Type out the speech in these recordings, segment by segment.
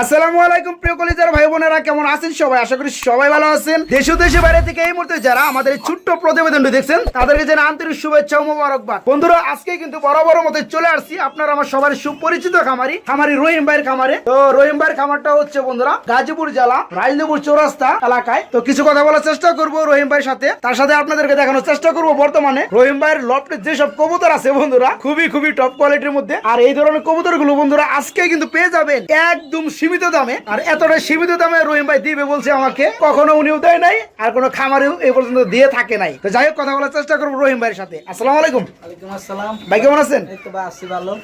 আসসালামু আলাইকুম প্রিয় কলিজার ভাই বোনেরা, কেমন আছেন সবাই? আশা করি সবাই ভালো আছেন। দেশ দেশে বাইরে থেকে এই মুহূর্তে যারা আমাদের ছোট্ট প্রতিবেদনটি দেখছেন, তাদেরকে জানা আন্তরিক শুভেচ্ছা ও মোবারকবাদ। বন্ধুরা আজকে কিন্তু বড় বড় মতো চলে আসছি আপনারা আমার সবার সুপরিচিত খামারি খামারি রহিম ভাইয়ের খামারে। তো রহিম ভাইয়ের খামারটা হচ্ছে বন্ধুরা, গাজীপুর জেলা রাজনগর চৌরাস্তা এলাকায়। তো কিছু কথা বলার চেষ্টা করব রহিম ভাইয়ের সাথে। তার সাথে আপনাদেরকে দেখানোর চেষ্টা করব বর্তমানে। রহিম ভাইয়ের লফটে যেসব কবুতর আছে বন্ধুরা, খুবই খুবই টপ কোয়ালিটির মধ্যে। আর এই ধরনের কবুতরগুলো বন্ধুরা আজকে কিন্তু পেয়ে যাবেন একদম সীমিত দামে আর এতটা সীমিত দামে রহিম ভাই দিবে বলছে আমাকে। কখনো উনিও দেয় নাই আর কোনো খামারেও এই পর্যন্ত দিয়ে থাকে নাই। তো যাই হোক কথা বলার চেষ্টা করব রহিম ভাইয়ের সাথে। আসসালাম আলাইকুম। আসসালাম। ভাই কেমন আছেন?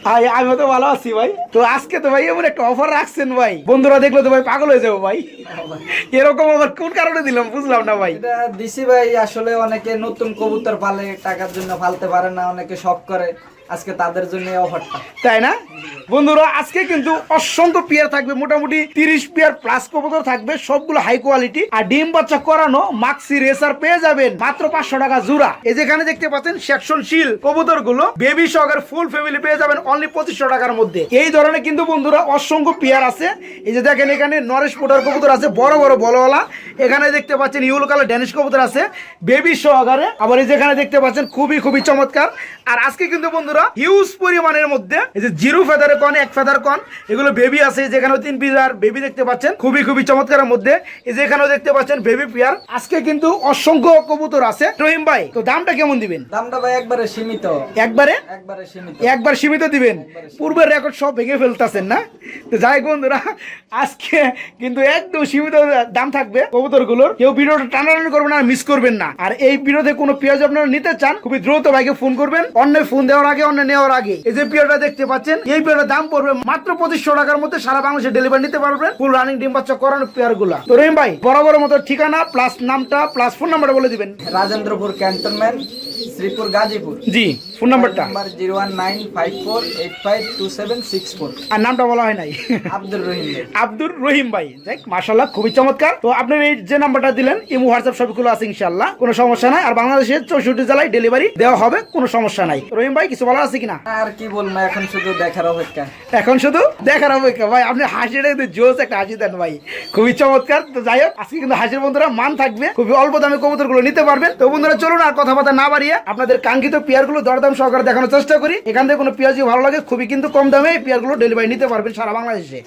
ভাই আমিও তো ভালো আছি ভাই। তো আজকে তো ভাই এমন একটা অফার রাখছেন ভাই। বন্ধুরা দেখলে তো ভাই পাগল হয়ে যাব ভাই। এরকম আবার কোন কারণে দিলাম বুঝলাম না ভাই। দিছি ভাই আসলে অনেকে নতুন কবুতর পালে টাকার জন্য পালতে পারে না অনেকে শখ করে। আজকে তাদের জন্য অফারটা তাই না? বন্ধুরা, আজকে কিন্তু অসংখ্য পিয়ার থাকবে, মোটামুটি তিরিশ পিয়ার প্লাস কবুতর থাকবে, সবগুলো হাই কোয়ালিটি আর ডিম বাচ্চা করানো মাক্সি রেসার পেয়ে যাবেন মাত্র পাঁচশো টাকা জোড়া। এই যেখানে দেখতে পাচ্ছেন সেকশন শিল কবুতরগুলো বেবি সহকারে ফুল ফ্যামিলি পেয়ে যাবেন অনলি পঁচিশশো টাকার মধ্যে। এই ধরনের কিন্তু বন্ধুরা অসংখ্য পিয়ার আছে। এই যে দেখেন এখানে নরেশ পোটার কবুতর আছে, বড় বড়, বলওয়ালা। এখানে দেখতে পাচ্ছেন ইউলো কালার ড্যানিশ কবুতর আছে বেবি সহকারে আবার এই যেখানে দেখতে পাচ্ছেন খুবই খুবই চমৎকার। আর আজকে কিন্তু বন্ধুরা হিউজ পরিমাণের মধ্যে এই যে জিরো ফেদার কন এক ফেদার কন এগুলো বেবি আছে যেখানে তিন পিজার বেবি দেখতে পাচ্ছেন। খুবই খুবই চমৎকারের মধ্যে। এই যে এখানেও দেখতে পাচ্ছেন বেবি পিয়ার আজকে কিন্তু অসংখ্য কবুতর আছে। রহিম ভাই তো দামটা কেমন দিবেন? দামটা ভাই একবারে সীমিত। একবারে? একবারে সীমিত। একবার সীমিত দিবেন? পূর্বের রেকর্ড সব ভেঙে ফেলতেছেন না? তো যাই বন্ধুরা আজকে কিন্তু একদম সীমিত দাম থাকবে কবুতরগুলোর কেউ ভিডিওটা টানাটানি করবেন আর মিস করবেন না। আর এই ভিডিওতে কোনো পেঁয়াজ আপনারা নিতে চান খুবই দ্রুত ভাইকে ফোন করবেন। অন্য ফোন দেওয়ার আগে অন্য নেওয়ার আগে এই যে পিওটা দেখতে পাচ্ছেন এই পিওটার দাম পড়বে মাত্র পঁচিশশো টাকার মধ্যে সারা বাংলাদেশে ডেলিভারি নিতে পারবেন। ফুল রানিং ডিম বাচ্চা করানো পেয়ারগুলা তো রহিম ভাই বরাবর মতো ঠিকানা প্লাস নামটা প্লাস ফোন নাম্বারটা বলে দিবেন। রাজেন্দ্রপুর ক্যান্টনমেন্ট শ্রীপুর গাজীপুর। জি ফোন নাম্বারটা number zero one nine five four eight five two seven six four আর নামটা বলা হয় নাই। আব্দুর রহিম। আব্দুর রহিম ভাই যাই মাশাল্লাহ খুবই চমৎকার। তো আপনার এই যে নাম্বারটা দিলেন ইমো হোয়াটসঅ্যাপ সবগুলো আছে ইনশাল্লাহ কোনো সমস্যা নাই। আর বাংলাদেশের চৌষট্টি জেলায় ডেলিভারি দেওয়া হবে কোনো সমস্যা নাই। রহিম ভাই কিছু আছে কিনা? আর কি বলব এখন শুধু দেখার অপেক্ষা। এখন শুধু দেখার অপেক্ষা। ভাই আপনি হাসিটা কিন্তু জোস একটা হাসি দেন ভাই। খুবই চমৎকার। তো যাই হোক আজকে কিন্তু হাসির বন্ধুরা মান থাকবে। খুবই অল্প দামে কবুতরগুলো নিতে পারবেন। তো বন্ধুরা চলুন আর কথাবার্তা না বাড়িয়ে আপনাদের কাঙ্ক্ষিত পেয়ারগুলো দরদাম সহকারে দেখানোর চেষ্টা করি। এখান থেকে কোনো পেঁয়াজ ভালো লাগে খুবই কিন্তু কম দামে এই পেয়ারগুলো ডেলিভারি নিতে পারবেন সারা বাংলাদেশে।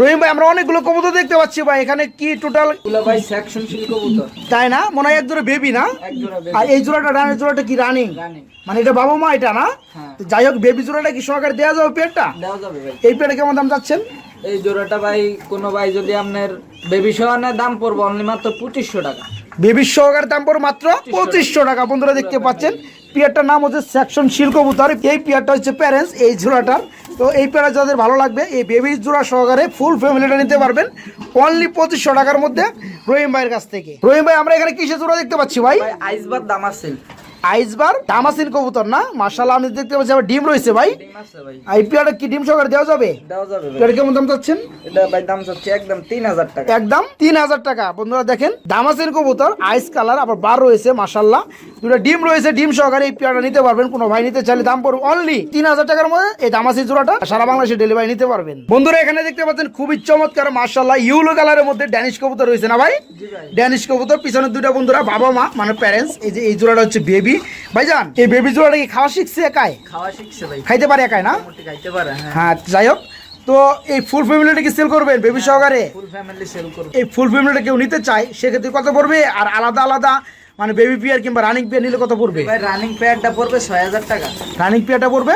রহিম ভাই আমরা অনেকগুলো কবুতর দেখতে পাচ্ছি ভাই এখানে কি টোটাল ভাই সেকশন শিল কবুতর। তাই না? মনে হয় এক জোড়া বেবি না। আর এই জোড়াটা রানের জোড়াটা কি রানিং মানে এটা বাবা মা এটা না? হ্যাঁ। যাই হোক বেবি জোড়াটা কি সহকারে দেওয়া যাবে পেটটা? দেওয়া যাবে ভাই। এই পেটে কেমন দাম যাচ্ছেন এই জোড়াটা ভাই কোনো ভাই যদি আপনার বেবি সহানের দাম পড়বে অনলি মাত্র পঁচিশশো টাকা। বেবি সহকারে দাম পড়ে মাত্র পঁচিশশো টাকা। বন্ধুরা দেখতে পাচ্ছেন পিয়ারটার নাম হচ্ছে সেকশন শিল্কবুতর এই পিয়ারটা হচ্ছে প্যারেন্টস এই জোড়াটার তো এই প্যারা যাদের ভালো লাগবে, এই বেবি জোড়া সহকারে ফুল ফ্যামিলিটা নিতে পারবেন। অনলি পঁচিশশো টাকার মধ্যে রহিম ভাইয়ের কাছ থেকে। রহিম ভাই, আমরা এখানে কিসের জোড়া দেখতে পাচ্ছি ভাই? আইসবার দাম আছে আইসবার দামাসিন কবুতর না? মার্শাল্লাহ আমি দেখতে পাচ্ছি ডিম রয়েছে ভাই। এই পেয়ারটা কি ডিম সহকারে দেওয়া যাবে? দেওয়া যাবে পেয়ার কেমন দাম চাচ্ছেন? এটা ভাই দাম চাচ্ছে একদম তিন হাজার টাকা। একদম তিন হাজার টাকা। বন্ধুরা দেখেন দামাসের কবুতর আইস কালার আবার বার রয়েছে দুটো ডিম রয়েছে ডিম সহকারে এই পেয়ারটা নিতে পারবেন। কোনো ভাই নিতে চাইলে দাম পড়বে অনলি তিন হাজার টাকার মধ্যে এই দামাসির জোড়াটা সারা বাংলাদেশে ডেলিভারি নিতে পারবেন। বন্ধুরা এখানে দেখতে পাচ্ছেন খুবই চমৎকার মাসাল্লাহ ইউলো কালারের মধ্যে ড্যানিশ কবুতর রয়েছে না ভাই? ড্যানিশ কবুতর পিছনে দুটো বন্ধুরা বাবা মা মানে প্যারেন্টস এই যে এই জোড়াটা হচ্ছে বেবি ভাইজান এই বেবি জোড়াটা কি খাওয়া শিখছে একাই? খাওয়া শিখছে ভাই। খাইতে পারে একাই না? খাইতে পারে হ্যাঁ। হ্যাঁ যাই হোক। তো এই ফুল ফ্যামিলিটা কি সেল করবেন বেবি সহকারে? ফুল ফ্যামিলি সেল করবে। এই ফুল ফ্যামিলিটা কেউ নিতে চায় সেক্ষেত্রে কত পড়বে? আর আলাদা আলাদা মানে বেবি পেয়ার কিংবা রানিং পিয়ার নিলে কত পড়বে? রানিং পেয়ারটা পড়বে ছয় হাজার টাকা। রানিং পেয়ারটা পড়বে?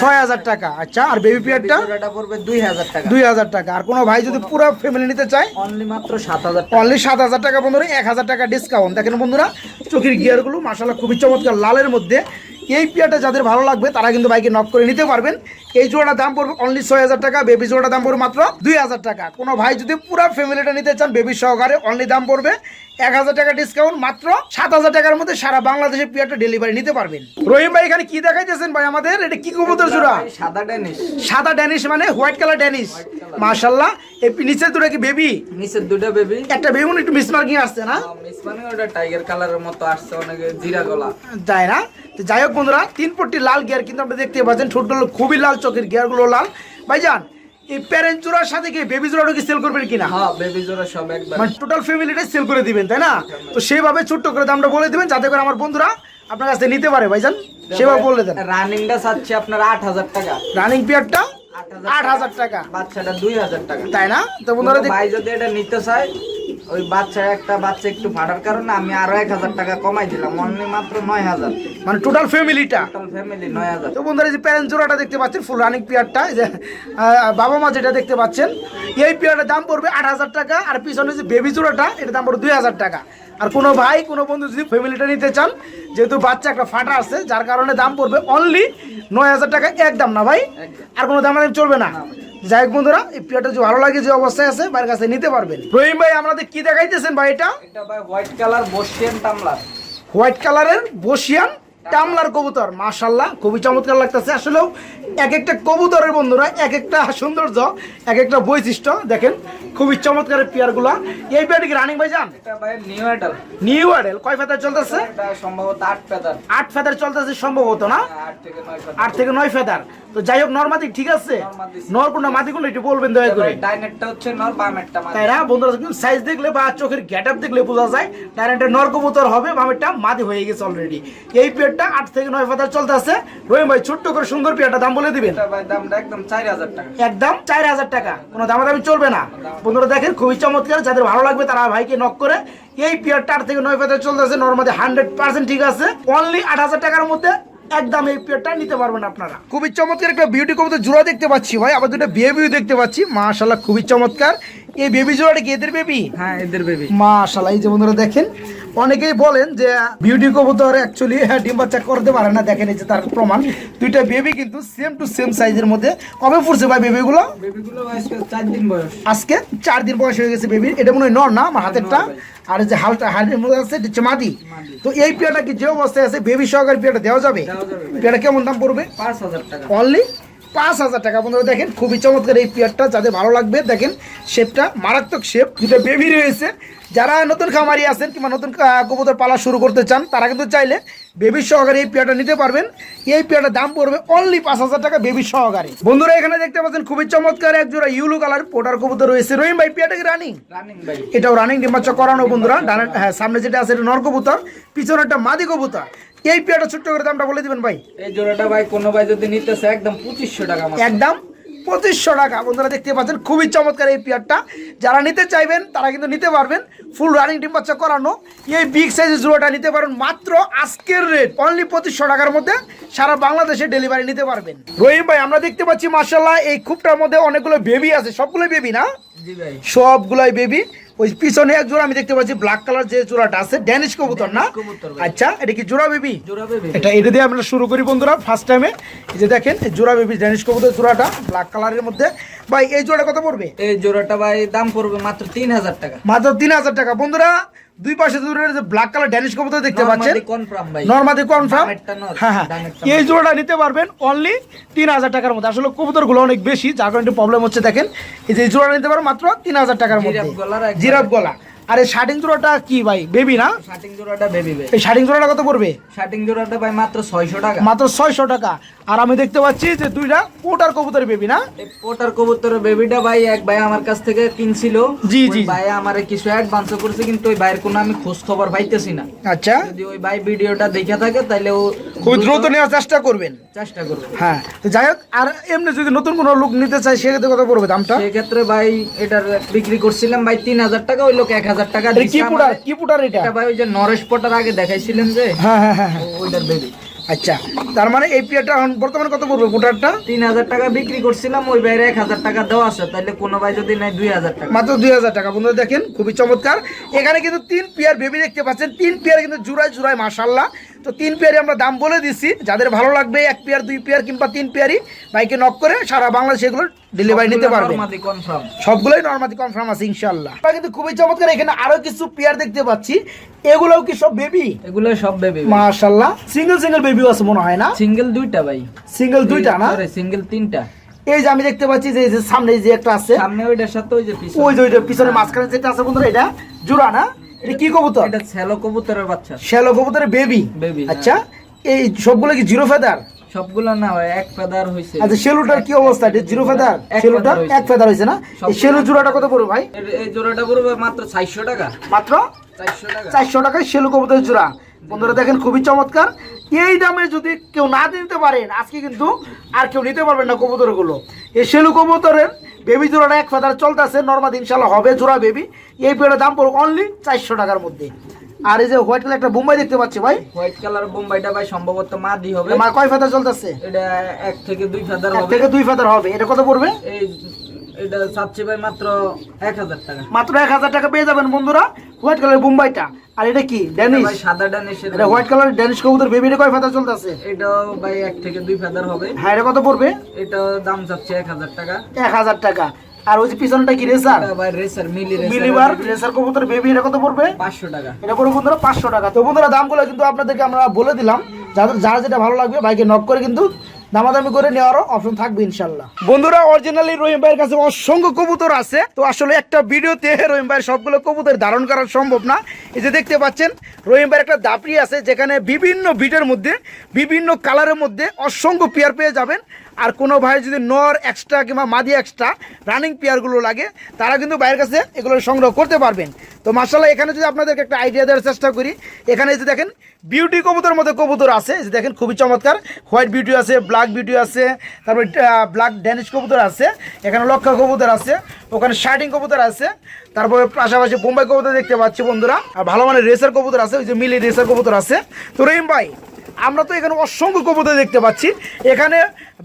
ছয় হাজার টাকা। আচ্ছা আর বেবি পিয়ারটা পড়বে দুই হাজার টাকা। দুই হাজার টাকা। আর কোনো ভাই যদি পুরো ফ্যামিলি নিতে চায়? অনলি মাত্র সাত হাজার টাকা। অনলি সাত হাজার টাকা বন্ধুরা এক হাজার টাকা ডিসকাউন্ট দেখেন বন্ধুরা চোখের গিয়ারগুলো মাসাল্লাহ খুবই চমৎকার লালের মধ্যে। এই পিয়ারটা যাদের ভালো লাগবে তারা কিন্তু বাইকে নক করে নিতে পারবেন। এই জোড়াটার দাম পড়বে অনলি ছয় হাজার টাকা বেবি জোড়াটার দাম পড়বে মাত্র দুই হাজার টাকা। কোনো ভাই যদি পুরো ফ্যামিলিটা নিতে চান বেবি সহকারে অনলি দাম পড়বে এক হাজার টাকা ডিসকাউন্ট মাত্র সাত হাজার টাকার মধ্যে সারা বাংলাদেশের পিয়ারটা ডেলিভারি নিতে পারবেন। রহিম ভাই এখানে কি দেখাইতেছেন ভাই আমাদের? এটা কি কবুতর জোড়া? সাদা ডেনিস সাদা ড্যানিশ মানে হোয়াইট কালার ড্যানিশ মাশাল্লাহ এই নিচের দুটো কি বেবি নিচের দুটো বেবি একটা বেবি একটু মিসমার্কিং আসছে না? মিস মানে ওটা টাইগার কালারের মতো আসছে অনেকে জিরা গলা। তাই না? তো যাই হোক বন্ধুরা তিন পট্টি লাল গিয়ার কিন্তু আপনি দেখতে পাচ্ছেন ঠোঁটগুলো খুবই লাল চোখের গিয়ারগুলো লাল। ভাইজান এই প্যারেন্ট জোড়ার সাথে কি বেবি জোড়াটা কি সেল করবেন কিনা? হ্যাঁ বেবি জোড়া সব একবার। মানে টোটাল ফ্যামিলিটাই সেল করে দিবেন তাই না? তো সেইভাবে ছোট্ট করে দামটা বলে দিবেন যাতে করে আমার বন্ধুরা আপনার কাছ নিতে পারে ভাইজান। সেভাবে বলে দেন। রানিংটা চাচ্ছি আপনার আট হাজার টাকা। রানিং পিয়ারটা আট হাজার টাকা। বাচ্চাটা দুই হাজার টাকা। তাই না? তো বন্ধুরা ভাই যদি এটা নিতে চায় ওই বাচ্চা একটা বাচ্চা একটু ভাড়ার কারণে আমি আরও এক হাজার টাকা কমাই দিলাম অনলি মাত্র নয় হাজার। মানে টোটাল ফ্যামিলিটা টোটাল ফ্যামিলি নয় হাজার। তো বন্ধুরা যে প্যারেন্ট জোড়াটা দেখতে পাচ্ছেন ফুল রানিং পিয়ারটা যে বাবা মা যেটা দেখতে পাচ্ছেন এই পিয়ারটার দাম পড়বে আট হাজার টাকা আর পিছনে যে বেবি জোড়াটা এটার দাম পড়বে দুই হাজার টাকা। আর কোনো ভাই কোনো বন্ধু যদি ফ্যামিলিটা নিতে চান যেহেতু বাচ্চা একটা ফাটা আছে যার কারণে দাম পড়বে অনলি নয় হাজার টাকা একদম না ভাই। আর কোনো দাম চলবে না। যাই হোক বন্ধুরা এই পিয়ারটা যদি ভালো লাগে যে অবস্থায় আছে বাইরের কাছে নিতে পারবেন। রহিম ভাই আমাদের কি দেখাইতেছেন ভাই এটা? এটা হোয়াইট কালার বসিয়ান টামলার হোয়াইট কালারের বসিয়ান টামলার কবুতর। মাশাল্লাহ খুবই চমৎকার লাগতেছে। আসলেও এক একটা কবুতরের বন্ধুরা এক একটা সৌন্দর্য এক একটা বৈশিষ্ট্য দেখেন খুবই চমৎকার পেয়ারগুলা। এই পেয়ারটি কি রানিং ভাই যান নিউ আডেল কয় ফেদার চলতেছে? সম্ভবত আট ফেদার চলতেছে সম্ভবত না? আট থেকে নয় পেদার আট থেকে নয় ফেদার তো যাই হোক নর্মাদি ঠিক আছে? একটু বলবেন দয়া করে। ডাইনেটটা হচ্ছে নর বামেরটা মাদি। তাই না? বন্ধুরা সাইজ দেখলে বা চোখের দেখলে বোঝা যায় নর কবুতর হবে বামেরটা মাদি হয়ে গেছে অলরেডি এই পেয়ারটা আট থেকে নয় ফেদার চলতে আছে রহিম ভাই ছোট্ট করে সুন্দর পেয়ারটা দাম বলে দিবেন। দামটা একদম চার হাজার টাকা। একদম চার হাজার টাকা। কোনো দামাদামি চলবে না। বন্ধুরা দেখেন, খুবই চমৎকার। যাদের ভালো লাগবে তারা ভাইকে নক করে এই পিয়ারটা থেকে নয় পেতে চলতেছে। নর্মালি হান্ড্রেড পার্সেন্ট ঠিক আছে। অনলি আট হাজার টাকার মধ্যে একদম এই পিয়ারটা নিতে পারবেন আপনারা। খুবই চমৎকার একটা বিউটি কবুতর জোড়া দেখতে পাচ্ছি ভাই। আবার দুটো বিয়ে দেখতে পাচ্ছি। মাশাল্লাহ খুবই চমৎকার। এই বেবি জোড়াটা কি এদের বেবি হ্যাঁ এদের বেবি মাশাল্লাহ এই যে বন্ধুরা দেখেন অনেকেই বলেন যে বিউটি কবুতর অ্যাকচুয়ালি ডিম বাচ্চা করতে পারে না। দেখেন এই যে তার প্রমাণ দুইটা বেবি কিন্তু সেম টু সেম সাইজের মধ্যে। কবে পড়ছে ভাই বেবিগুলো বেবিগুলো আজকে চার দিন বয়স। আজকে চার দিন বয়স হয়ে গেছে বেবির এটা মনে হয় নর না আমার হাতেরটা? আর যে হালটা হাতের মধ্যে আছে এটা মাদি তো এই পেয়ারটা কি যে অবস্থায় আছে বেবি সহকারে পেয়ারটা দেওয়া যাবে। পেয়ারটা কেমন দাম পড়বে? পাঁচ হাজার টাকা। অনলি পাঁচ হাজার টাকা। বন্ধুরা দেখেন খুবই চমৎকার এই পেয়ারটা যাদের ভালো লাগবে দেখেন শেপটা মারাত্মক শেপ দুটো বেবি রয়েছে। যারা নতুন খামারি আছেন কিংবা নতুন কবুতর পালা শুরু করতে চান তারা কিন্তু চাইলে বেবি সহকারে এই পেয়ারটা নিতে পারবেন। এই পেয়ারটার দাম পড়বে অনলি পাঁচ হাজার টাকা বেবি সহকারে। বন্ধুরা এখানে দেখতে পাচ্ছেন খুবই চমৎকার এক জোড়া ইউলো কালার পোটার কবুতর রয়েছে। রহিম ভাই পেয়ারটা কি রানিং এটাও রানিং ডিম্বাচ্চা করানো বন্ধুরা। হ্যাঁ সামনে যেটা আছে এটা নর কবুতর পিছনে একটা মাদি কবুতর। এই পেয়ারটা ছোট্ট করে দামটা বলে দিবেন ভাই। এই জোড়াটা ভাই কোনো ভাই যদি নিতেছে একদম পঁচিশশো টাকা একদম পঁচিশশো টাকা। বন্ধুরা দেখতে পাচ্ছেন খুবই চমৎকার এই পেয়ারটা। যারা নিতে চাইবেন তারা কিন্তু নিতে পারবেন। ফুল রানিং ডিম বাচ্চা করানো। এই বিগ সাইজের জুড়োটা নিতে পারেন মাত্র আজকের রেট অনলি পঁচিশশো টাকার মধ্যে সারা বাংলাদেশে ডেলিভারি নিতে পারবেন। রহিম ভাই আমরা দেখতে পাচ্ছি মার্শাল্লাহ এই খুবটার মধ্যে অনেকগুলো বেবি আছে। সবগুলো বেবি না? সবগুলাই বেবি ওই পিছনে এক জোড়া আমি দেখতে পাচ্ছি ব্ল্যাক কালার যে জোড়াটা আছে ড্যানিশ কবুতর না? আচ্ছা এটা কি জোড়া বেবি এটা এটা দিয়ে আমরা শুরু করি বন্ধুরা ফার্স্ট টাইমে এই যে দেখেন জোড়া বেবি ড্যানিশ কবুতর জোড়াটা ব্ল্যাক কালারের মধ্যে। ভাই এই জোড়া কত পড়বে? এই জোড়াটা ভাই দাম পড়বে মাত্র তিন হাজার টাকা। মাত্র তিন হাজার টাকা। বন্ধুরা দুই পাশে দূরে যে ব্ল্যাক কালার ড্যানিশ কবুতর দেখতে পাচ্ছেন? নর্মাদি কনফার্ম হ্যাঁ হ্যাঁ। এই জোড়াটা নিতে পারবেন অনলি তিন হাজার টাকার মধ্যে। আসলে কবুতরগুলো অনেক বেশি যার কারণে একটু প্রবলেম হচ্ছে দেখেন। এই যে এই জোড়া নিতে পারবেন মাত্র তিন হাজার টাকার মধ্যে। জিরাফ গলা। আর শার্টিং জোড়াটা কি ভাই? বেবি না? শার্টিং জোড়াটা বেবি ভাই। এই শার্টিং জোড়াটা কত পড়বে? শার্টিং জোড়াটা ভাই মাত্র ছয়শো টাকা। মাত্র ছয়শো টাকা। আর আমি দেখতে পাচ্ছি যে দুইটা পোটার কবুতর বেবি না? এই পোটার কবুতরের বেবিটা ভাই এক ভাই আমার কাছ থেকে কিনছিল। জি, জি। ভাই আমারে কিছু অ্যাডভান্স করছে কিন্তু ওই ভাইয়ের কোনো আমি খোঁজ খবর পাইতেছি না। আচ্ছা। যদি ওই ভাই ভিডিওটা দেখে থাকে তাহলে ও খুব দ্রুত নেওয়ার চেষ্টা করবেন। চেষ্টা করবে। হ্যাঁ তো যাই হোক আর এমনি যদি নতুন কোনো লোক নিতে চায় সেক্ষেত্রে কত পড়বে দামটা? সেক্ষেত্রে ভাই এটার বিক্রি করছিলাম ভাই তিন হাজার টাকা ওই লোক এক হাজার টাকা কি পুটার কি পুটার এটা? ভাই ওই যে নরেশ পটার আগে দেখাইছিলেন যে? হ্যাঁ হ্যাঁ হ্যাঁ। ওইটার বেবি আচ্ছা তার মানে এই পিয়ারটা বর্তমানে কত পড়বে পুটারটা? তিন হাজার টাকা বিক্রি করছিলাম ওই বাইরে এক হাজার টাকা দেওয়া আছে তাহলে কোনো ভাই যদি নাই দুই হাজার টাকা। মাত্র দুই হাজার টাকা। বন্ধুরা দেখেন খুবই চমৎকার। এখানে কিন্তু তিন পিয়ার বেবি দেখতে পাচ্ছেন। তিন পিয়ার কিন্তু জুড়ায় জুড়ায় মাসাল্লাহ তো তিন পেয়ারই আমরা দাম বলে দিচ্ছি যাদের ভালো লাগবে এক পেয়ার দুই পেয়ার কিংবা তিন পেয়ারই বাইকে নক করে সারা বাংলাদেশ এগুলো ডেলিভারি নিতে পারবে। সবগুলোই নর্মালি কনফার্ম আছে ইনশাল্লাহ আমরা কিন্তু খুবই চমৎকার এখানে আরও কিছু পেয়ার দেখতে পাচ্ছি। এগুলোও কি সব বেবি এগুলো সব বেবি মাশাল্লাহ সিঙ্গেল সিঙ্গেল বেবি আছে মনে হয় না? সিঙ্গেল দুইটা ভাই। সিঙ্গেল দুইটা না? সিঙ্গেল তিনটা। এই যে আমি দেখতে পাচ্ছি যে এই যে সামনে যে একটা আছে সামনে ওইটার সাথে ওই যে পিছনে। ওই যে ওইটা পিছনে মাঝখানে যেটা আছে বন্ধুরা এটা জোড়া না? এটা কি কবুতর? এটা ছেলো কবুতরের বাচ্চা। শ্যালো কবুতরের বেবি Baby, হ্যাঁ। আচ্ছা এই সবগুলো কি জিরো ফেদার সবগুলো না ভাই এক ফেদার হইছে। আচ্ছা সেলুটার কি অবস্থা? এটা জিরো ফেদার হয়েছে। এক ফেদার হয়েছে না? এই সেলু জোড়াটা কত পড়বে ভাই? এই জোড়াটা পড়বে মাত্র চারশো টাকা। মাত্র চারশো টাকা। চারশো টাকায় সেলু কবুতরের জোড়া। বন্ধুরা দেখেন খুবই চমৎকার। এই দামে যদি কেউ না দিতে পারেন আজকে কিন্তু আর কেউ নিতে পারবেন না কবুতরগুলো। এই সেলু কবুতরের বেবি জোড়াটা এক ফেদার চলতেছে নর্মাল ইনশাল্লাহ হবে জোড়া বেবি। এই পেয়ারের দাম পড়বে অনলি চারশো টাকার মধ্যে। আর এই যে হোয়াইট কালার একটা বোম্বাই দেখতে পাচ্ছি ভাই? হোয়াইট কালার বোম্বাইটা ভাই সম্ভবত মাদি হবে। মা কয় ফেদার চলতেছে? এটা এক থেকে দুই ফেদার এক থেকে দুই ফেদার হবে। এটা কত পড়বে? এই এটা চাচ্ছে ভাই মাত্র এক হাজার টাকা। মাত্র এক হাজার টাকা পেয়ে যাবেন বন্ধুরা। White colour বোম্বাইটা। আর এটা কি? ড্যানিশ সাদা ডানিশের এটা হোয়াইট কালার ড্যানিশ কবুতর। বেবি কয় ফেদার চলতেছে? এটাও ভাই এক থেকে দুই ফেদার হবে। হ্যাঁ এটা কত পড়বে? এটাও দাম চাচ্ছে এক হাজার টাকা। এক হাজার টাকা। আর ওই যে পিছনটা কি রেসার ভাই রেসার মিলি মিলিবার রেসার রেসার কবুতর বেবি এটা কত পড়বে? পাঁচশো টাকা। এটা পড়বে বন্ধুরা পাঁচশো টাকা। তো বন্ধুরা দামগুলো কিন্তু আপনাদেরকে আমরা বলে দিলাম। যাদের যার যেটা ভালো লাগবে বাইকে নক করে কিন্তু দামাদামি করে নেওয়ারও অপশন থাকবে ইনশাল্লাহ বন্ধুরা অরিজিনালি রহিম ভাইয়ের কাছে অসংখ্য কবুতর আছে। তো আসলে একটা ভিডিওতে রহিম ভাইয়ের সবগুলো কবুতর ধারণ করা সম্ভব না। এই যে দেখতে পাচ্ছেন, রহিম ভাইয়ের একটা দাপড়ি আছে, যেখানে বিভিন্ন ভিটের মধ্যে, বিভিন্ন কালারের মধ্যে অসংখ্য পেয়ার পেয়ে যাবেন। আর কোনো ভাই যদি নর এক্সট্রা কিংবা মাদি এক্সট্রা রানিং পেয়ারগুলো লাগে, তারা কিন্তু বাইরের কাছে এগুলো সংগ্রহ করতে পারবেন। তো মার্শাল্লাহ এখানে যদি আপনাদেরকে একটা আইডিয়া দেওয়ার চেষ্টা করি, এখানে এই যে দেখেন বিউটি কবুতর মধ্যে কবুতর আছে যে দেখেন খুবই চমৎকার হোয়াইট বিউটি আছে ব্ল্যাক বিউটি আছে, তারপরে ব্ল্যাক ড্যানিশ কবুতর আছে, এখানে লক্ষা কবুতর আছে, ওখানে শার্টিং কবুতর আছে, তারপরে পাশাপাশি বোম্বাই কবুতর দেখতে পাচ্ছি বন্ধুরা, আর ভালো মানের রেসার কবুতর আছে, ওই যে মিলি রেসার কবুতর আছে। তো রহিম ভাই আমরা তো এখানে অসংখ্য কবুতর দেখতে পাচ্ছি। এখানে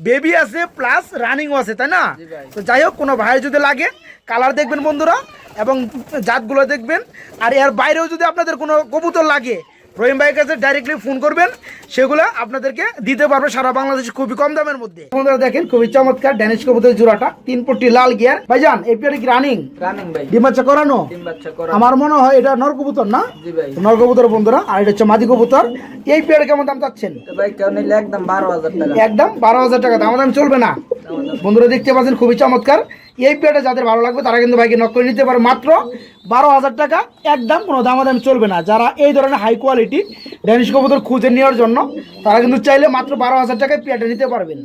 বেবি আছে প্লাস রানিংও আছে তাই না? তো যাই হোক কোনো ভাই যদি লাগে কালার দেখবেন বন্ধুরা এবং জাতগুলো দেখবেন। আর এর বাইরেও যদি আপনাদের কোনো কবুতর লাগে রহিম ভাইয়ের কাছে ডাইরেক্টলি ফোন করবেন সেগুলো আপনাদেরকে দিতে পারবে সারা বাংলাদেশ খুবই কম দামের মধ্যে। বন্ধুরা দেখেন খুবই চমৎকার ড্যানিশ কবুতর জোড়াটা তিন পট্টি লাল গিয়ার ভাইজান এই পেয়ারে কি রানিং রানিং ভাই। ডিম বাচ্চা করানো? তিন বাচ্চা করা আমার মনে হয় এটা নর কবুতর না? জি ভাই। নর কবুতর বন্ধুরা আর এটা হচ্ছে মাদি কবুতর। এই পেয়ারে কেমন দাম চাচ্ছেন? তো ভাই কেউ নিলে একদম বারো হাজার টাকা। একদম বারো হাজার টাকা দাম দাম চলবে না। বন্ধুরা দেখতে পাচ্ছেন খুবই চমৎকার। এই পেয়ারটা যাদের ভালো লাগবে তারা কিন্তু ভাইকে নক করে নিতে পারে। মাত্র বারো হাজার টাকা। একদম কোনো দামাদাম চলবে না। যারা এই ধরনের হাই কোয়ালিটি ড্যানিশ কবুতর খুঁজে নেওয়ার জন্য তারা কিন্তু চাইলে মাত্র বারো হাজার টাকায় পেয়ারটা নিতে পারবেন।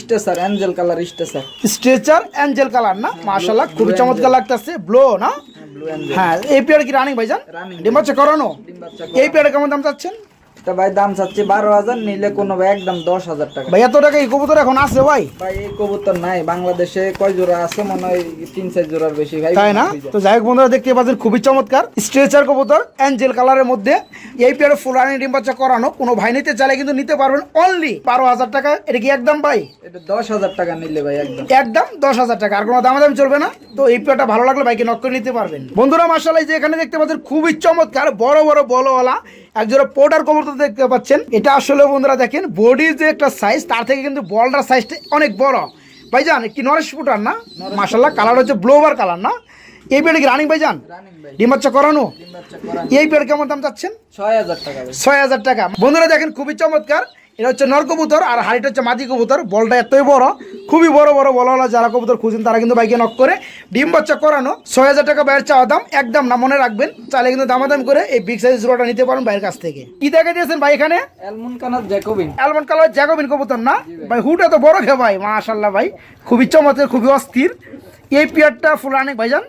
স্টেসার অ্যাঞ্জেল কালার স্টেসার স্ট্রেচার অ্যাঞ্জেল কালার না? মার্শাল্লাহ খুবই চমৎকার লাগতেছে। ব্লো না? হ্যাঁ এই পেয়ার কি রানিং ভাইজান? Running। ডিম বাচ্চা করানো। এই পেয়ারে কেমন দাম চাচ্ছেন? তো ভাই দাম চাচ্ছে বারো হাজার নিলে কোনো ভাই একদম দশ হাজার টাকা। ভাই এত টাকা এই কবুতর এখন আছে ভাই? ভাই এই কবুতর নাই বাংলাদেশে কয় জোড়া আছে? মনে হয় তিন চার জোড়ার বেশি ভাই। তাই না? তো যাই হোক বন্ধুরা দেখতে পাচ্ছেন খুবই চমৎকার। স্ট্রেচার কবুতর অ্যাঞ্জেল কালারের মধ্যে। এই পেয়ারে ফুলানি ডিম বাচ্চা করানো কোনো ভাই নিতে চাইলে কিন্তু নিতে পারবেন। অনলি বারো হাজার টাকা এটা কি একদম ভাই? এটা দশ হাজার টাকা নিলে ভাই একদম। একদম দশ হাজার টাকা আর কোনো দামাদামি চলবে না। তো এই পেয়ারটা ভালো লাগলে ভাইকে নক করে নিতে পারবেন। বন্ধুরা মার্শাল যে এখানে দেখতে পাচ্ছেন খুবই চমৎকার বড় বড় বলওয়ালা। একজোড়া পোর্টার কবুতর দেখতে পাচ্ছেন। এটা আসলে বন্ধুরা দেখেন বডির যে একটা সাইজ তার থেকে কিন্তু বলটার সাইজটা অনেক বড়। ভাইজান কি নরেশ পোটার না? মাসাল্লাহ কালার হচ্ছে ব্লোভার কালার না? এই পেয়ারে কি রানিং ভাই। যান করানো? এই পেয়ার কেমন দাম চাচ্ছেন? ছয় হাজার টাকা ছয় হাজার টাকা। বন্ধুরা দেখেন খুবই চমৎকার। এটা হচ্ছে নর কবুতর আর হাড়িটা হচ্ছে মাদি কবুতর। বলটা এতই বড় খুবই বড় বড় বলওয়ালা যারা কবুতর খুঁজেন তারা কিন্তু বাইকে নক করে। ডিম বাচ্চা করানো ছয় হাজার টাকা বাইরের চাওয়া দাম একদম না মনে রাখবেন চাইলে কিন্তু দামাদাম করে এই বিগ সাইজ জোড়াটা নিতে পারেন বাইরের কাছ থেকে। কি দেখে দিয়েছেন ভাই এখানে? অ্যালমন কানার জ্যাকোবিন কালার জ্যাকোবিন কবুতর না? ভাই। হুটা তো বড় খে ভাই? মাশাল্লাহ ভাই খুবই চমৎকার খুবই অস্থির। এই পিয়ারটা ফুল অনেক ভাইজান?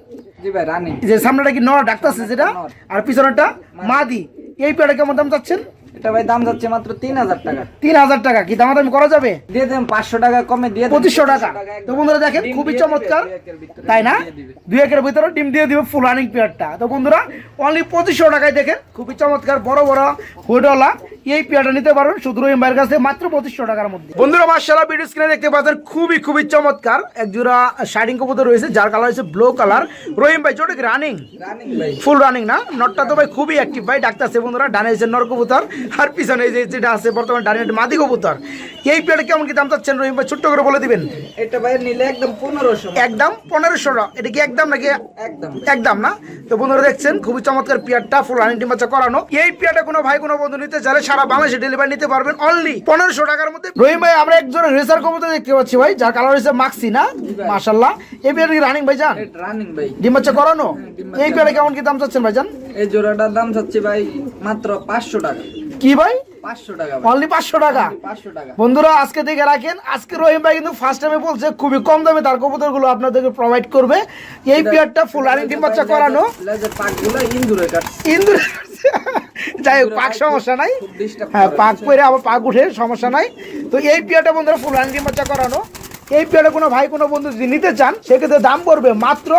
যে সামনেটা কি নর ডাক্তারছে যেটা। আর পিছনেটা মাদি। এই পিয়ারটা কেমন দাম চাচ্ছেন? এটা ভাই দাম যাচ্ছে মাত্র তিন হাজার টাকা। তিন হাজার টাকা। কি দামাদামি করা যাবে? দিয়ে দেন পাঁচশো টাকা কমে দিয়ে পঁচিশশো টাকা। একদম। তো বন্ধুরা দেখেন খুবই চমৎকার। তাই না। দুই একের ভিতরে ডিম দিয়ে দিবে ফুল রানিং পেয়ারটা তো বন্ধুরা অনলি পঁচিশশো টাকায় দেখেন খুবই চমৎকার বড় বড় হুডওয়ালা এই পেয়ারটা নিতে পারবেন শুধু রহিম ভাইয়ের কাছে মাত্র পঁচিশশো টাকার মধ্যে। বন্ধুরা মার্শাল্লাহ ভিডিও স্ক্রিনে দেখতে পাচ্ছেন খুবই খুবই চমৎকার এক জোড়া শাইডিং কবুতর রয়েছে যার কালার হচ্ছে ব্লু কালার রহিম ভাই চোটে রানিং রানিং ফুল রানিং না? নটটা তো ভাই খুবই অ্যাক্টিভ ভাই ডাক্তার আছে বন্ধুরা ডানে হচ্ছে নর কবুতর আর পিছনে এই যে যেটা আছে বর্তমানে ডানে হচ্ছে মাদি কবুতর। এই পেয়ারে কেমন কি দাম চাচ্ছেন রহিম ভাই? ছোট্ট করে বলে দিবেন। এটা ভাই নিলে একদম পনেরোশো। একদম পনেরোশো টাকা। এটা কি একদম নাকি একদম। একদম না? তো বন্ধুরা দেখছেন খুবই চমৎকার পিয়ারটা ফুল রানিং ডিম বাচ্চা করানো। এই পিয়ারটা কোনো ভাই কোনো বন্ধু নিতে চাইলে সারা বাংলাদেশে ডেলিভারি নিতে পারবেন অনলি পনেরোশো টাকার মধ্যে। রহিম ভাই আমরা একজন রেসার কবুতর দেখতে পাচ্ছি ভাই যার কালার হচ্ছে মাক্সি না? মাশাল্লাহ এই পিয়ার কি রানিং ভাই যান রানিং ভাই। ডিম বাচ্চা করানো? এই পিয়ারে কেমন কি দাম চাচ্ছেন ভাই যান এই জোড়াটার দাম চাচ্ছি ভাই মাত্র পাঁচশো টাকা। কি ভাই? অনলি পাঁচশো টাকা? বন্ধুরা আজকে দেখে রাখেন আজকে রহিম ভাই কিন্তু ফার্স্ট টাইমে বলছে খুবই কম দামে তার কবুতরগুলো আপনাদেরকে প্রোভাইড করবে। এই পেয়ারটা ফুল রানিং ডিম বাচ্চা করানো। লেজের ইন্দুরে কাট ইন্দুর যাই হোক পাক সমস্যা নাই। হ্যাঁ পাক করে আবার পাক উঠে সমস্যা নাই। তো এই পেয়ারটা বন্ধুরা ফুল ডিম বাচ্চা করানো। এই পেয়ারটা কোনো ভাই কোনো বন্ধু যদি নিতে চান সেক্ষেত্রে দাম পড়বে মাত্র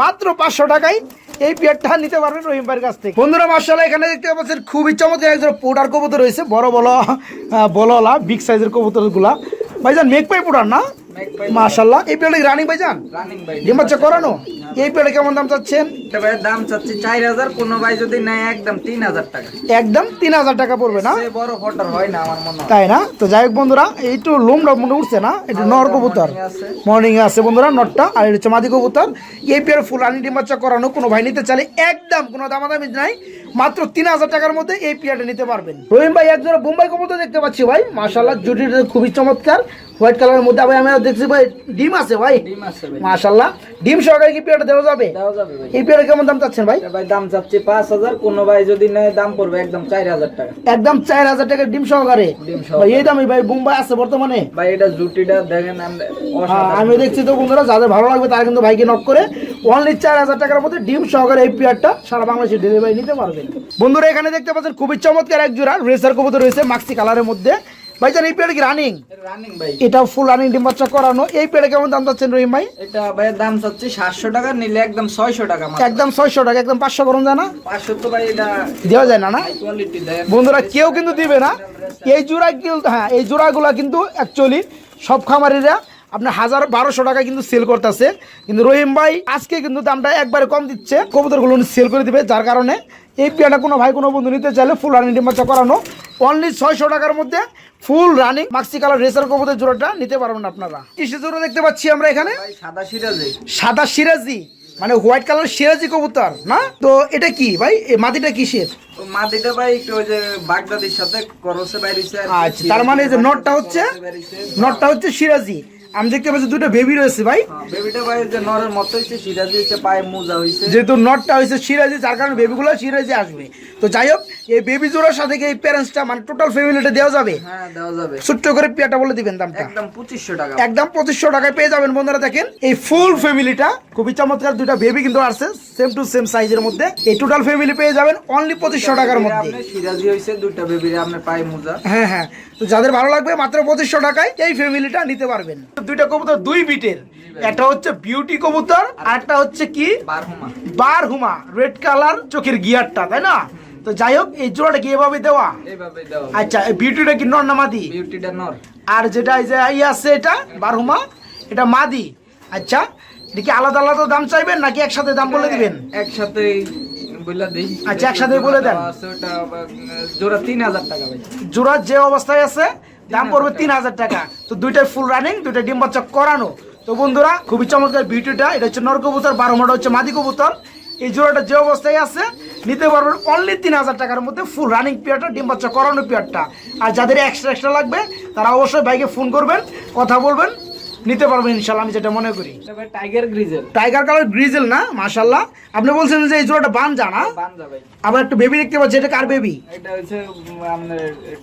মাত্র পাঁচশো টাকায় এই পেয়ারটা নিতে পারবেন রহিম কাছ থেকে। বন্ধুরা মার্শাল্লাহ এখানে দেখতে পাচ্ছেন খুবই চমৎকার একজন পোটার কবুতর রয়েছে বড় বড় বললা বিগ সাইজের কবুতরগুলা। ভাইজান মেঘ পাই পোটার না? মার্শাল্লাহ এই রানিং রানিং ভাই ডিম বাচ্চা করানো? এই পেয়ারটা কেমন দাম চাচ্ছেন? দাম চাচ্ছি চার হাজার কোনো ভাই যদি নেয় একদম তিন হাজার টাকা। একদম তিন হাজার টাকা পড়বে না? সে বড় ফটার হয় না আমার মনে তাই না? তো যাই হোক বন্ধুরা একটু লোমটা মনে উঠছে না একটু নর কবুতর। মর্নিং আছে। বন্ধুরা নটটা আর এটা হচ্ছে মাদি কবুতর। এই ফুল আনি ডিম বাচ্চা করানো কোনো ভাই নিতে চাইলে একদম কোনো দামাদামি নাই মাত্র তিন হাজার টাকার মধ্যে এই নিতে পারবেন। রহিম ভাই একজোড়া বোম্বাই কবুতর দেখতে পাচ্ছি ভাই। মাশাল্লাহ জুটিটা খুবই চমৎকার। হোয়াইট কালারের মধ্যে ভাই আমি দেখছি ভাই ডিম আছে ভাই। ডিম আছে ভাই। মাশাল্লাহ ডিম সহকারে কি পেয়ারটা দেওয়া যাবে? দেওয়া যাবে ভাই। এই পেয়ারে কেমন দাম চাচ্ছেন ভাই? ভাই দাম চাচ্ছি পাঁচ হাজার কোনো ভাই যদি নেয় দাম পড়বে একদম চার হাজার টাকা। একদম চার হাজার টাকা ডিম সহকারে? ডিম ভাই এই দামে ভাই বোম্বাই আছে বর্তমানে। ভাই এটা জুটিটা দেখেন আমরা হ্যাঁ, আমি দেখছি তো বন্ধুরা যাদের ভালো লাগবে তারা কিন্তু ভাইকে নক করে অনলি চার হাজার টাকার মধ্যে ডিম সহকারে এই পেয়ারটা সারা বাংলাদেশে ডেলিভারি নিতে পারবেন বন্ধুরা এখানে দেখতে পাচ্ছেন খুবই চমৎকার এক জোড়া রেসার কবুতর রয়েছে মাক্সি কালারের মধ্যে। ভাইজান এই পেড কি রানিং রানিং ভাই। এটা ফুল রানিং ডিম বাচ্চা করানো। এই পেয়ারে কেমন দাম চাচ্ছেন রহিম ভাই? এটা ভাই দাম চাচ্ছি সাতশো টাকা নিলে একদম ছয়শো টাকা মাত্র। একদম ছয়শো টাকা একদম পাঁচশো করুন যায় না পাঁচশো তো ভাই এটা দেওয়া যায় না না? কোয়ালিটি দেয়। বন্ধুরা কেউ কিন্তু দিবে না। এই জোড়া কিন্তু হ্যাঁ এই জোড়াগুলা কিন্তু অ্যাকচুয়ালি সব খামারিরা আপনার হাজার বারোশো টাকা কিন্তু সেল করতেছে। কিন্তু রহিম ভাই আজকে কিন্তু দামটা একবারে কম দিচ্ছে। কবুতরগুলো সেল করে দিবে যার কারণে এই পেয়ারটা কোনো ভাই কোনো বন্ধু নিতে চাইলে ফুল রানিং ডিম বাচ্চা করানো। অনলি ছয়শো টাকার মধ্যে full running maxi colour racer কবুতর জোড়াটা নিতে পারবেন আপনারা। কিসের জোড়া দেখতে পাচ্ছি আমরা এখানে? সাদা সিরাজে সাদা সিরাজি মানে হোয়াইট কালার সিরাজি কবুতর না? তো এটা কি ভাই? মাটিটা কিসের? মাটিটা ভাই একটু ওই যে বাগদাদির সাথে করসে বাইরেছে আচ্ছা তার মানে যে নটটা হচ্ছে নটটা হচ্ছে সিরাজি। আমি দেখতে পাচ্ছি দুটো বেবি রয়েছে ভাই। হ্যাঁ, বেবিটা ভাই যে নরের মত হইছে পায়ে মোজা হইছে যেহেতু নটটা হয়েছে সিরাজি যার কারণে বেবিগুলো সিরাজি আসবে। তো যাই হোক এই বেবি জোড়ার সাথে কি এই প্যারেন্টসটা মানে টোটাল ফ্যামিলিটা দেওয়া যাবে? হ্যাঁ দেওয়া যাবে। ছোট্ট করে পেয়াটা বলে দিবেন দামটা। একদম পঁচিশশো টাকা। একদম পঁচিশশো টাকায় পেয়ে যাবেন বন্ধুরা দেখেন। এই ফুল ফ্যামিলিটা খুবই চমৎকার দুটা বেবি কিন্তু আসছে সেম টু সেম সাইজের মধ্যে। এই টোটাল ফ্যামিলি পেয়ে যাবেন অনলি পঁচিশশো টাকার মধ্যে। আপনার সিরাজি হইছে দুইটা বেবিরে আপনার পায়ে মোজা। হ্যাঁ হ্যাঁ। তো যাদের ভালো লাগবে মাত্র পঁচিশশো টাকায় এই ফ্যামিলিটা নিতে পারবেন। দুইটা কবুতর দুই বিটের। একটা হচ্ছে বিউটি কবুতর আর একটা হচ্ছে কি? বারহুমা। বার হুমা রেড কালার চোখের গিয়ারটা তাই না? তো যাই হোক এই জোড়াটা কি এভাবে দেওয়া? আচ্ছা এই বিউটিটা কি নর না মাদি? বিউটিটা নর। আর যেটা এই যে ই আছে এটা বারহুমা এটা মাদি। আচ্ছা এটা কি আলাদা আলাদা দাম চাইবেন নাকি একসাথে দাম বলে দিবেন? একসাথে আচ্ছা, একসাথে বলে দেন। জোড়া তিন হাজার টাকা জোড়া যে অবস্থায় আছে দাম পড়বে তিন হাজার টাকা। তো দুইটাই ফুল রানিং দুইটা ডিম বাচ্চা করানো। তো বন্ধুরা খুবই চমৎকার বিউটিটা এটা হচ্ছে নর কবুতর বারো মাটা হচ্ছে মাদি কবুতর। এই জোড়াটা যে অবস্থায় আছে, নিতে পারবেন অনলি তিন হাজার টাকার মধ্যে ফুল রানিং পেয়ারটা ডিম বাচ্চা করানো পেয়ারটা আর যাদের এক্সট্রা এক্সট্রা লাগবে, তারা অবশ্যই বাইকে ফোন করবেন, কথা বলবেন। নিতে পারবেন ইনশাল্লাহ আমি যেটা মনে করি। Tiger grizzle tiger colour grizzle না মাশাল্লাহ আপনি বলছেন যে এই জোড়াটা বানজা না? আবার একটু বেবি দেখতে পাচ্ছি এটা কার বেবি এটা হচ্ছে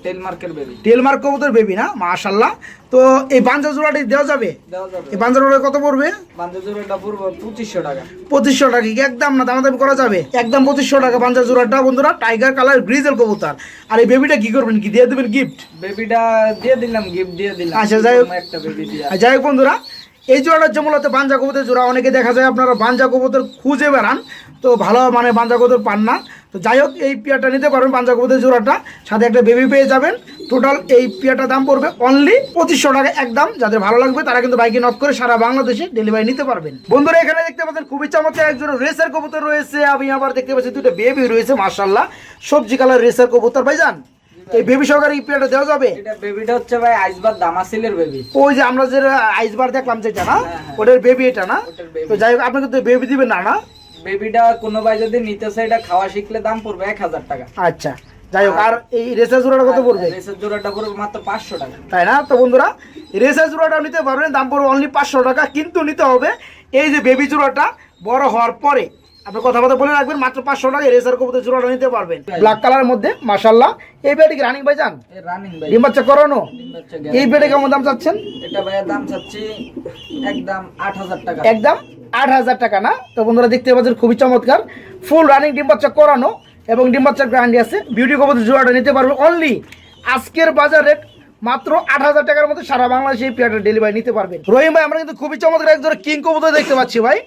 টেলমার্কের বেবি টেলমার্ক কবুতর বেবি না মাশাল্লাহ তো এই বাঞ্জা জোড়াটি দেওয়া যাবে? এই বাঞ্জা জোড়া কত পড়বে? জোড়াটা পঁচিশশো টাকা। পঁচিশশো টাকা একদম না দামাদামি করা যাবে? একদম পঁচিশশো টাকা বাঞ্জা জোড়াটা বন্ধুরা টাইগার কালার গ্রিজেল কবুতর। আর এই বেবিটা কি করবেন কি দিয়ে দেবেন গিফট বেবিটা দিয়ে দিলাম গিফট দিয়ে দিলাম। আচ্ছা, যাই হোক। একটা বেবি দিয়া। যাই হোক বন্ধুরা, এই জোড়াটা হচ্ছে মূলত বাঞ্জা কবুতর জোড়া অনেকে দেখা যায় আপনারা বাঞ্জা কবুতর খুঁজে বেড়ান, তো ভালো মানে বাঞ্জা কবুতর পান না। তো যাই হোক, এই পিয়াটা নিতে পারবেন, বাঞ্জা কবুতর জোড়াটা। সাথে একটা বেবি পেয়ে যাবেন। টোটাল এই পিয়াটার দাম পড়বে অনলি পঁচিশশো টাকা একদম। যাদের ভালো লাগবে, তারা কিন্তু বাইকে নক করে সারা বাংলাদেশে ডেলিভারি নিতে পারবেন। বন্ধুরা, এখানে দেখতে পাচ্ছেন খুবই চমৎকার একজন রেসার কবুতর রয়েছে। আমি আবার দেখতে পাচ্ছি দুটো বেবি রয়েছে মার্শাল্লাহ সবজি কালার রেসার কবুতর, ভাইজান। এই বেবি সহকারে এই দেওয়া যাবে? এটা বেবিটা হচ্ছে ভাই আইসবার দামাসিলের বেবি ওই যে আমরা যে আইসবার দেখলাম যেটা না হ্যাঁ, হ্যাঁ। ওটার বেবি এটা না? তো যাই হোক আপনি কিন্তু বেবি দিবেন না না? বেবিটা কোনো ভাই যদি নিতে চায় এটা খাওয়া শিখলে দাম পড়বে এক হাজার টাকা। আচ্ছা যাই হোক আর এই রেসার জোড়াটা কত পড়বে? রেসের জোড়াটা পড়বে মাত্র পাঁচশো টাকা। তাই না? তো বন্ধুরা রেসার জোড়াটা নিতে পারবেন দাম পড়বে অনলি পাঁচশো টাকা কিন্তু নিতে হবে এই যে বেবি জোড়াটা বড় হওয়ার পরে। আপনি কথা কথা বলে রাখবেন মাত্র পাঁচশো টাকা রেসার কবুতর জোড়াটা নিতে পারবেন। ব্ল্যাক কালারের মধ্যে মাশাল্লাহ এই কি রানিং ভাই যান? রানিং ভাই। ডিম বাচ্চা করানো? এই বেডে কেমন দাম চাচ্ছেন? এটা ভাইয়া দাম চাচ্ছি একদম আট হাজার টাকা। একদম আট হাজার টাকা না? তো বন্ধুরা দেখতে পাচ্ছেন খুবই চমৎকার। ফুল রানিং ডিম বাচ্চা করানো এবং ডিম বাচ্চার গ্যারান্টি আছে। বিউটি কবুতর জোড়াটা নিতে পারবে অনলি আজকের বাজার রেট মাত্র আট হাজার টাকার মধ্যে সারা বাংলাদেশে এই পেয়ারটা ডেলিভারি নিতে পারবেন। রহিম ভাই আমরা কিন্তু খুবই চমৎকার একজন কিং কবুতর দেখতে পাচ্ছি ভাই।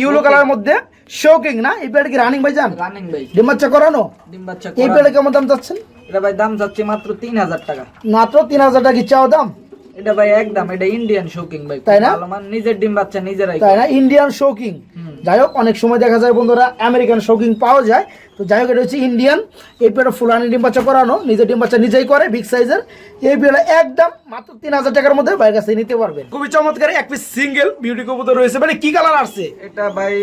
ইউলো কালারের মধ্যে। শোকিং না? এই পেয়ারটা কি রানিং ভাই যান রানিং ভাই। ডিম বাচ্চা করানো? ডিম বাচ্চা এই। পেয়ারটা কেমন দাম চাচ্ছেন? এটা ভাই দাম চাচ্ছি মাত্র তিন হাজার টাকা। মাত্র তিন হাজার টাকা কি চাও দাম? এটা ভাই একদম। এটা ইন্ডিয়ান শোকিং ভাই। তাই না? মান নিজের ডিম বাচ্চা নিজেরাই তাই না? ইন্ডিয়ান শোকিং যাই হোক অনেক সময় দেখা যায় বন্ধুরা আমেরিকান শোকিং পাওয়া যায়। তো যাই হোক এটা হচ্ছে ইন্ডিয়ান এই পেয়ারটা ফুলানি ডিম বাচ্চা করানো নিজের ডিম বাচ্চা নিজেই করে বিগ সাইজের এই পেয়ারটা একদম মাত্র তিন হাজার টাকার মধ্যে বাইরের কাছে নিতে পারবেন। খুবই চমৎকার এক পিস সিঙ্গেল বিউটি কবুতর রয়েছে। মানে কি কালার আসছে? এটা ভাই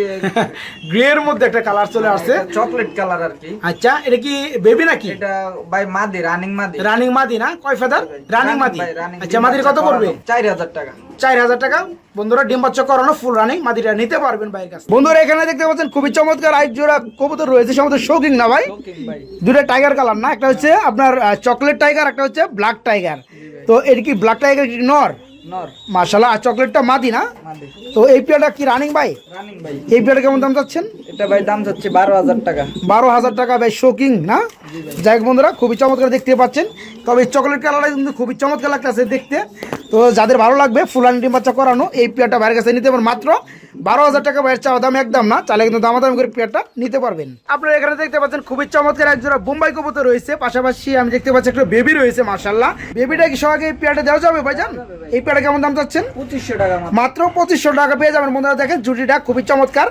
গ্রে এর মধ্যে একটা কালার চলে আসছে। চকলেট কালার আর কি। আচ্ছা এটা কি বেবি নাকি? এটা ভাই মাদি রানিং মাদি। রানিং মাদি না? কয় ফেদার রানিং মাদি। আচ্ছা মাদির কত পড়বে? করানো। চার হাজার টাকা। চার হাজার টাকা। বন্ধুরা ডিম বাচ্চা করানো ফুল রানিং মাদিটা নিতে পারবেন বাইরের কাছে বন্ধুরা এখানে দেখতে পাচ্ছেন খুবই চমৎকার আইট জোড়া কবুতর রয়েছে সমস্ত শৌখিন না ভাই? দুটা দুটো টাইগার কালার না একটা হচ্ছে আপনার চকলেট টাইগার একটা হচ্ছে ব্ল্যাক টাইগার তো এটা কি ব্ল্যাক টাইগার নর? মাশাল্লাহ আর চকলেটটা মাদি না? তো এই পেয়ারটা কি রানিং ভাই? রানিং ভাই। এই পেয়ারটা কেমন দাম চাচ্ছেন? এটা ভাই দাম চাচ্ছে বারো হাজার টাকা। বারো হাজার টাকা ভাই শোকিং না? যাই বন্ধুরা খুবই চমৎকার দেখতে পাচ্ছেন। তবে চকলেট কালারটা কিন্তু খুবই চমৎকার লাগতেছে দেখতে। তো যাদের ভালো লাগবে ফুলানি ডিম বাচ্চা করানো এই পেয়ারটা বাইরের কাছে নিতে পারেন মাত্র বারো হাজার টাকা বাইরের চাওয়া দাম একদম না চালে কিন্তু দামাদামি করে পেয়ারটা নিতে পারবেন। আপনারা এখানে দেখতে পাচ্ছেন খুবই চমৎকার এক জোড়া বোম্বাই কবুতর রয়েছে। পাশাপাশি আমি দেখতে পাচ্ছি একটা বেবি রয়েছে মার্শাল্লাহ বেবিটা কি সবাইকে এই পেয়ারটা দেওয়া যাবে ভাইজান? এই পেয়ারটা কেমন দাম চাচ্ছেন? পঁচিশশো টাকা মাত্র। পঁচিশশো টাকা পেয়ে যাবেন বন্ধুরা দেখেন জুটিটা খুবই চমৎকার।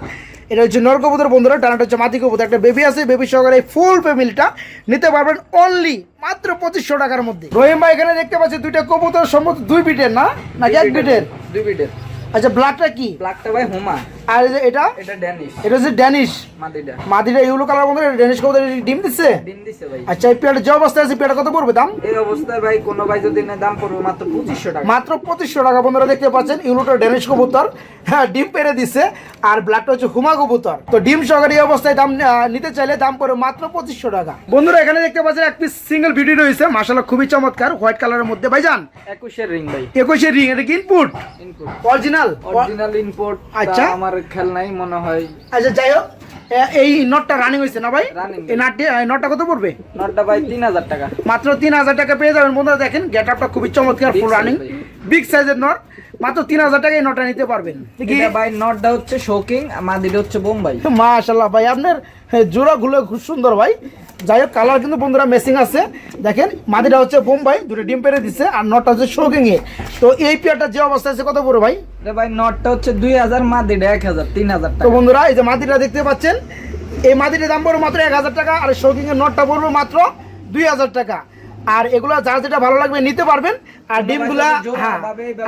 এটা হচ্ছে নর বন্ধুরা ডানাটা হচ্ছে মাতি কবুতর একটা বেবি আছে বেবি সহকারে এই ফুল ফ্যামিলিটা নিতে পারবেন অনলি মাত্র পঁচিশশো টাকার মধ্যে। রহিম ভাই এখানে দেখতে পাচ্ছি দুইটা কবুতর সম্ভবত দুই বিটের না? নাকি এক বিটের? দুই বিটের। আচ্ছা ব্ল্যাকটা কি? ব্ল্যাকটা ভাই হুমা। আর এই যে এটা? এটা ড্যানিশ এটা হচ্ছে ড্যানিশ মাদিটা ইউলো কালার ড্যানিশ কবুতর ডিম দিচ্ছে ডিম দিছে ভাই। আচ্ছা এই পেয়ারটা যে অবস্থায় আছে পেয়ারটা কত পড়বে দাম? এই অবস্থায় ভাই কোনো ভাই যদি নেয় দাম পড়বে মাত্র পঁচিশশো টাকা। মাত্র পঁচিশশো টাকা বন্ধুরা দেখতে পাচ্ছেন ইউলোটা ড্যানিশ কবুতর। হ্যাঁ ডিম পেরে দিচ্ছে আর ব্ল্যাকটা হচ্ছে হুমা কবুতর। তো ডিম সহকারী অবস্থায় দাম নিতে চাইলে দাম পড়ে মাত্র পঁচিশশো টাকা। বন্ধুরা এখানে দেখতে পাচ্ছেন এক পিস সিঙ্গেল ভিডিও রয়েছে। মাসালা খুবই চমৎকার হোয়াইট কালারের মধ্যে। ভাইজান একুশের রিং ভাই। একুশের রিং এটা কি input input original original import আচ্ছা। আমার খেলনাই মনে হয়। আচ্ছা যাই হোক। এই নটটা রানিং হয়েছে না ভাই? এই নাটটি নটটা কত পড়বে? নটটা ভাই তিন হাজার টাকা। মাত্র তিন হাজার টাকা পেয়ে যাবেন। বন্ধুরা দেখেন গেট আপটা খুবই চমৎকার ফুল রানিং। বিগ সাইজের নট মাত্র তিন হাজার টাকা এই নটটা নিতে পারবেন। ভাই নটটা হচ্ছে শোকিং মাদিটা হচ্ছে বোম্বাই মাশাল্লাহ ভাই আপনার হ্যাঁ, জোড়াগুলো খুব সুন্দর ভাই। যাই হোক কালার কিন্তু বন্ধুরা মেসিং আছে। দেখেন মাদিটা হচ্ছে বোম্বাই দুটো ডিম পেরে দিচ্ছে আর নটটা হচ্ছে শোকিং এ। তো এই পেয়ারটা যে অবস্থা আছে কত পড়ে ভাই? ভাই নটটা হচ্ছে দুই হাজার মাদিটা এক হাজার তিন হাজার তো বন্ধুরা এই যে মাদিটা দেখতে পাচ্ছেন এই মাদিটার দাম পড়বে মাত্র এক হাজার টাকা আর শোকিং এর নটটা পড়বে মাত্র দুই হাজার টাকা। আর এগুলো যার যেটা ভালো লাগবে নিতে পারবেন। আর ডিমগুলা হ্যাঁ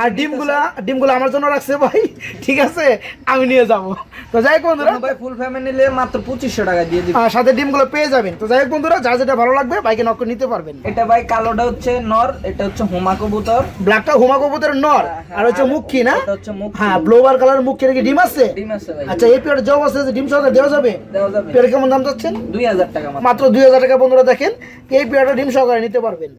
আর ডিমগুলা ডিমগুলো আমার জন্য রাখছে ভাই ঠিক আছে? আমি নিয়ে যাব। তো যাই হোক বন্ধুরা ভাই ফুল ফ্যামিলি নিলে মাত্র পঁচিশশো টাকা দিয়ে সাথে ডিমগুলো পেয়ে যাবেন। তো যাই হোক বন্ধুরা যার যেটা ভালো লাগবে বাইকে নক নিতে পারবেন। এটা ভাই কালোটা হচ্ছে নর এটা হচ্ছে হুমা কবুতর। ব্ল্যাকটা হুমা কবুতরের নর আর হচ্ছে মুখী না? এটা হচ্ছে মুখ হ্যাঁ ব্লোবার কালার মুখ কি ডিম আছে? ডিম আছে ভাই। আচ্ছা এই পেয়ার জব আছে যে ডিম সহকারে দেওয়া যাবে? দেওয়া যাবে। পেয়ার কেমন দাম চাচ্ছেন? দুই হাজার টাকা মাত্র। মাত্র দুই হাজার টাকা বন্ধুরা দেখেন এই পেয়ারটা ডিম সহকারে নিতে পারবেন।